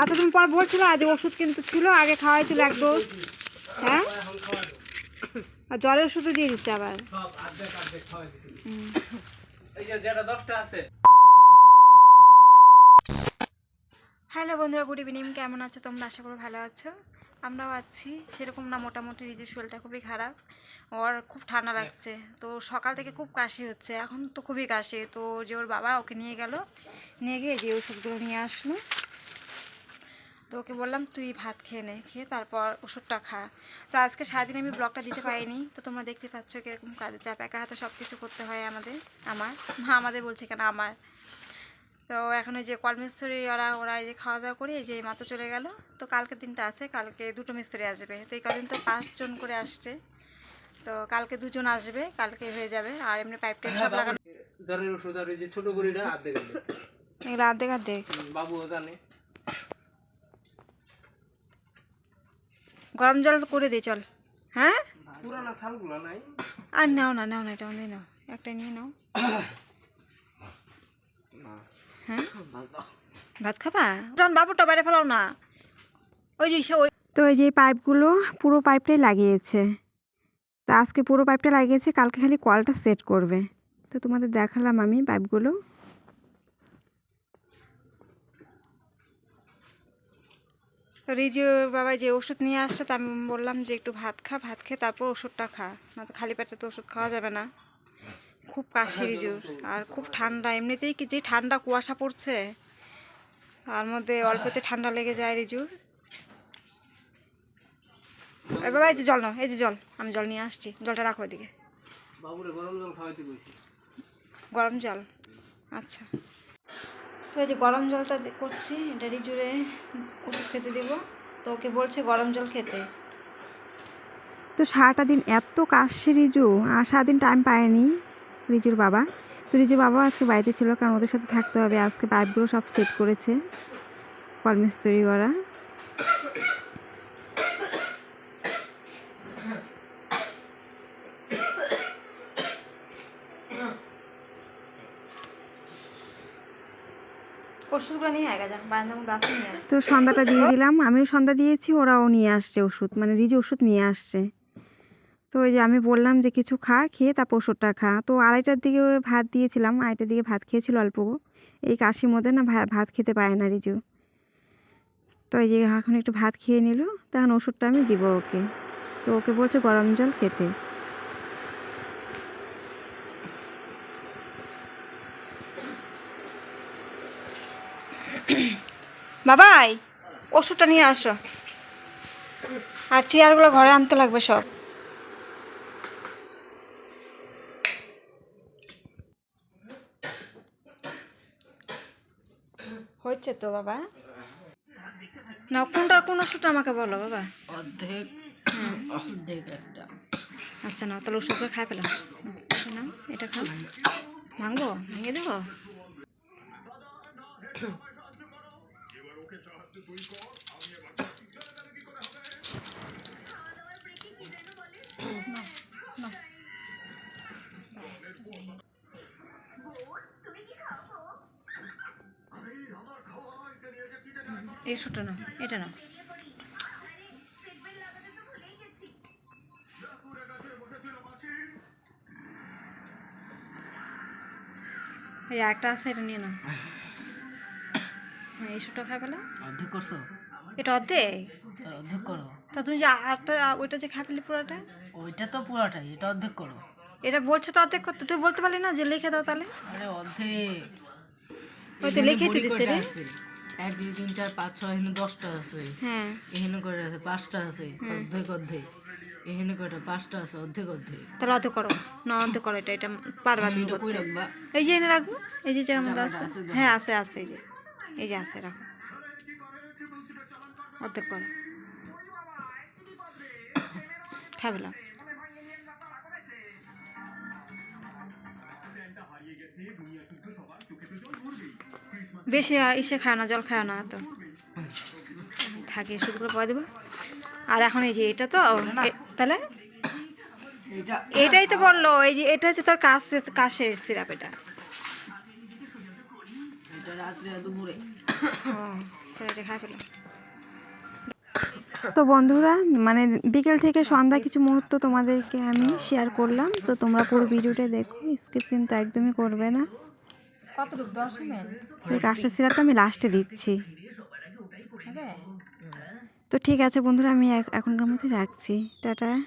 আচ্ছা তুমি পর বলছিল আজ ওষুধ কিন্তু ছিল, আগে খাওয়াই ছিল এক ডোজ। হ্যাঁ? আর জ্বরের ওষুধও দিয়ে দিচ্ছে আবার। হ্যালো বন্ধুরা, গুড ইভিনিং, কেমন আছো তোমরা? আশা করো ভালো আছো। আমরাও আছি, সেরকম না, মোটামুটি রিজুর শরীরটা খুবই খারাপ। ওর খুব ঠান্ডা লাগছে, তো সকাল থেকে খুব কাশি হচ্ছে, এখন তো খুবই কাশি, তো যে ওর বাবা ওকে নিয়ে গেল, নিয়ে গিয়ে যে ওষুধগুলো নিয়ে আসলো। তো ওকে বললাম তুই ভাত খেয়ে নে খেয়ে তারপর ওষুধটা খা। তো আজকে সারাদিন আমি ব্লগটা দিতে পারিনি। তো তোমরা দেখতে পাচ্ছ কীরকম কাজের চাপ একা হাতে সব কিছু করতে হয় আমাদের আমার না আমাদের বলছে কেন আমার? তো এখন ওই যে কল মিস্ত্রি ওরা ওরা এই যে খাওয়া দাওয়া করে এই যে মাত্র চলে গেল। তো কালকের দিনটা আছে কালকে দুটো মিস্ত্রি আসবে। তো এই কদিন তো পাঁচজন করে আসছে। তো কালকে দুজন আসবে কালকে হয়ে যাবে। আর এমনি পাইপ টাইপ সব লাগানো জ্বরের ওষুধ আর ওই যে ছোট বুড়িটা। এগুলো অর্ধেক হুম, বাবুও জানে। গরম জল করে দিই চল। হ্যাঁ? পুরানো থালগুলো নাই। আর নাও না নাও না এটা নিয়ে নাও। একটা নিয়ে নাও। হ্যাঁ? ভাত খাবা? যখন বাবুটা বাইরে ফেলাও না। ওই যে ওই তো এই যে পাইপগুলো পুরো পাইপটাই লাগিয়েছে। তা আজকে পুরো পাইপটা লাগিয়েছে কালকে খালি কলটা সেট করবে। তো তোমাদের দেখালাম আমি পাইপগুলো। তো রিজু বাবা যে ওষুধ নিয়ে আসছে তা আমি বললাম যে একটু ভাত খা ভাত খেয়ে তারপর ওষুধটা খা। না তো খালি পেটে তো ওষুধ খাওয়া যাবে না। খুব কাশি রিজুর আর খুব ঠান্ডা। এমনিতেই কি যে ঠান্ডা কুয়াশা পড়ছে তার মধ্যে অল্পতে ঠান্ডা লেগে যায় রিজুর বাবা এই যে জল নাও এই যে জল। আমি জল নিয়ে আসছি। জলটা রাখো এদিকে। গরম জল খাওয়াইতে গরম জল। আচ্ছা। তো এই যে গরম জলটা করছি, এটা জুড়ে ওষুধ খেতে দিব। তো ওকে বলছে গরম জল খেতে। তো সারাটা দিন এত কাশছে রিজু, আর সারাদিন টাইম পায়নি রিজুর বাবা। তো রিজুর বাবা আজকে বাড়িতে ছিল, কারণ ওদের সাথে থাকতে হবে। আজকে পাইপগুলো সব সেট করেছে কলমিস্ত্রি ওরা ওষুধগুলো নিয়ে নিয়ে তো সন্ধ্যাটা দিয়ে দিলাম, আমিও সন্ধ্যা দিয়েছি, ওরাও নিয়ে আসছে ওষুধ মানে রিজু ওষুধ নিয়ে আসছে। তো ওই যে আমি বললাম যে কিছু খা, খেয়ে তারপর ওষুধটা খা। তো আড়াইটার দিকে ভাত দিয়েছিলাম, আড়াইটার দিকে ভাত খেয়েছিল অল্প। এই কাশির মধ্যে না ভাত খেতে পারে না রিজু। তো এই যে এখন একটু ভাত খেয়ে নিল, তখন ওষুধটা আমি দিব ওকে। তো ওকে বলছে গরম জল খেতে। বাবাই ওষুধটা নিয়ে আসো। আর চেয়ারগুলো ঘরে আনতে লাগবে সব। হচ্ছে তো বাবা। না কোনটা কোন ওষুধটা আমাকে বলো বাবা। অর্ধেক অর্ধেক একটা। আচ্ছা না তাহলে ওষুধটা খাই পেলাম। না এটা খাও। ভাঙবো ভেঙে দেবো? ওষুধটা না এটা না এই একটা আছে এটা নিয়ে নাও। হ্যাঁ এই ওষুধটা খাই পেলাম অর্ধেক করছ? এটা অর্ধেক? অর্ধেক করো। তা তুমি যে আরটা ওইটা যে খাই পেলি পুরোটা? ওইটা তো পুরাটাই এটা অর্ধেক করো। এটা বলছো তো অর্ধেক করতে তুই বলতে পারলি না যে লিখে দাও তাহলে? আরে অর্ধেক। ওই তো এখানে লিখেছি দিছে রে। এক দুই তিন চার পাঁচ ছয় এখানে দশটা আছে। হ্যাঁ। এখানে কয়টা আছে? পাঁচটা আছে। অর্ধেক অর্ধেক। এখানে কয়টা? পাঁচটা আছে অর্ধেক অর্ধেক। তাহলে অর্ধেক করো। না অর্ধেক করো এটা এটা পারবা তুমি এই যে এনে রাখব এই যে মধ্যে আছে। তো? হ্যাঁ আছে আছে এই যে। এই যে আছে রাখো। অর্ধেক করো। খাবেলাম বেশি ইসে খায় না জল খায় না তো থাকে শুক্র পরে দেবো। আর এখন এই যে এটা তো তাহলে? এটাই তো বলল এই যে এটা হচ্ছে তোর কাশে কাশের সিরাপ এটা। এটা রাত্রে দুপুরে এটা খাই ফেলো। তো বন্ধুরা মানে বিকেল থেকে সন্ধ্যা কিছু মুহূর্ত তোমাদেরকে আমি শেয়ার করলাম। তো তোমরা পুরো ভিডিওটা দেখো স্কিপ কিন্তু একদমই করবে না। কতটুকু? দশ কাজটা সিরাপটা আমি লাস্টে দিচ্ছি। তো ঠিক আছে বন্ধুরা আমি এখ- এখনকার মধ্যে রাখছি। টাটা।